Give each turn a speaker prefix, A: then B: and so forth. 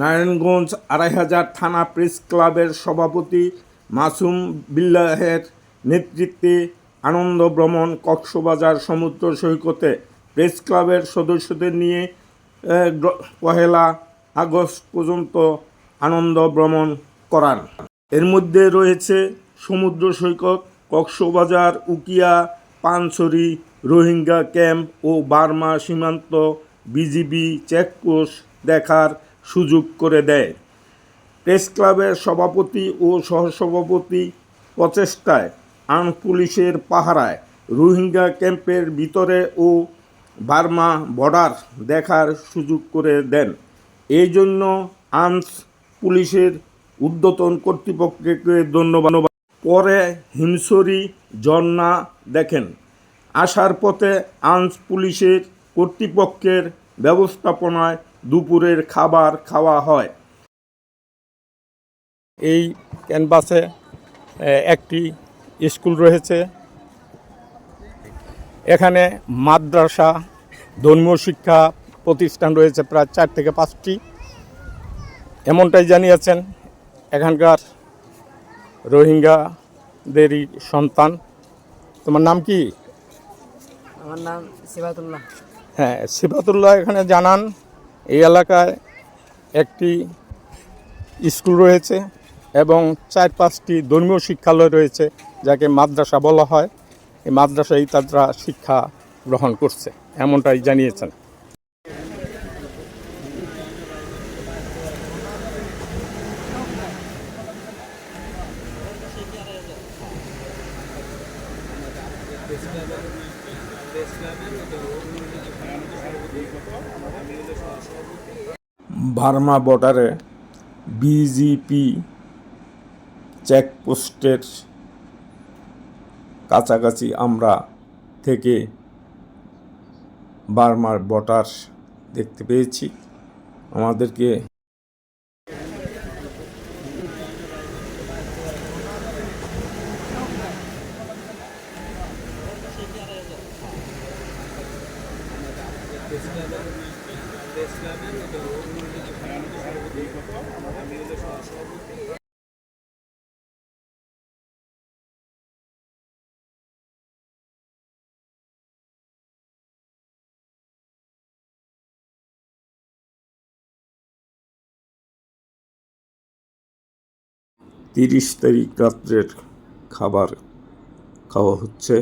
A: নারায়ণগঞ্জ আড়াই হাজার থানা প্রেস ক্লাবের সভাপতি মাসুম বিল্লাহের নেতৃত্বে আনন্দ ভ্রমণ কক্সবাজার সমুদ্র সৈকতে প্রেস ক্লাবের সদস্যদের নিয়ে পহেলা আগস্ট পর্যন্ত আনন্দ ভ্রমণ করান। এর মধ্যে রয়েছে সমুদ্র সৈকত, কক্সবাজার, উকিয়া, পানছড়ি, রোহিঙ্গা ক্যাম্প ও বার্মা সীমান্ত, বিজিবি চেকপোস্ট দেখার সুযোগ করে দেয়। প্রেস ক্লাবের সভাপতি ও সহসভাপতি প্রচেষ্টায় আর্ম পুলিশের পাহারায় রোহিঙ্গা ক্যাম্পের ভিতরে ও বার্মা বর্ডার দেখার সুযোগ করে দেন। এই জন্য আর্মস পুলিশের ঊর্ধ্বতন কর্তৃপক্ষকে ধন্যবাদ। পরে হিমসরি ঝর্ণা দেখেন। আসার পথে আর্মস পুলিশের কর্তৃপক্ষের ব্যবস্থাপনায় দুপুরের খাবার খাওয়া হয়। এই ক্যানভাসে একটি স্কুল রয়েছে। এখানে মাদ্রাসা ধর্মীয় শিক্ষা প্রতিষ্ঠান রয়েছে প্রায় চার থেকে পাঁচটি। এমনটাই জানিয়েছেন এখানকার রোহিঙ্গাদেরই সন্তান। তোমার নাম কি?
B: আমার নাম সিবাতুল্লাহ।
A: হ্যাঁ সিফাতুল্লাহ এখানে জানান এই এলাকায় একটি স্কুল রয়েছে এবং চার পাঁচটি ধর্মীয় শিক্ষালয় রয়েছে, যাকে মাদ্রাসা বলা হয়। এই মাদ্রাসায় তারা শিক্ষা গ্রহণ করছে, এমনটাই জানিয়েছেন। বার্মা বর্ডারে বিজিপি চেকপোস্টের কাছাকাছি আমরা থেকে বার্মার বর্ডার দেখতে পেয়েছি। আমাদেরকে তিরিশ তারিখ রাত্রের খাবার খাওয়া হচ্ছে।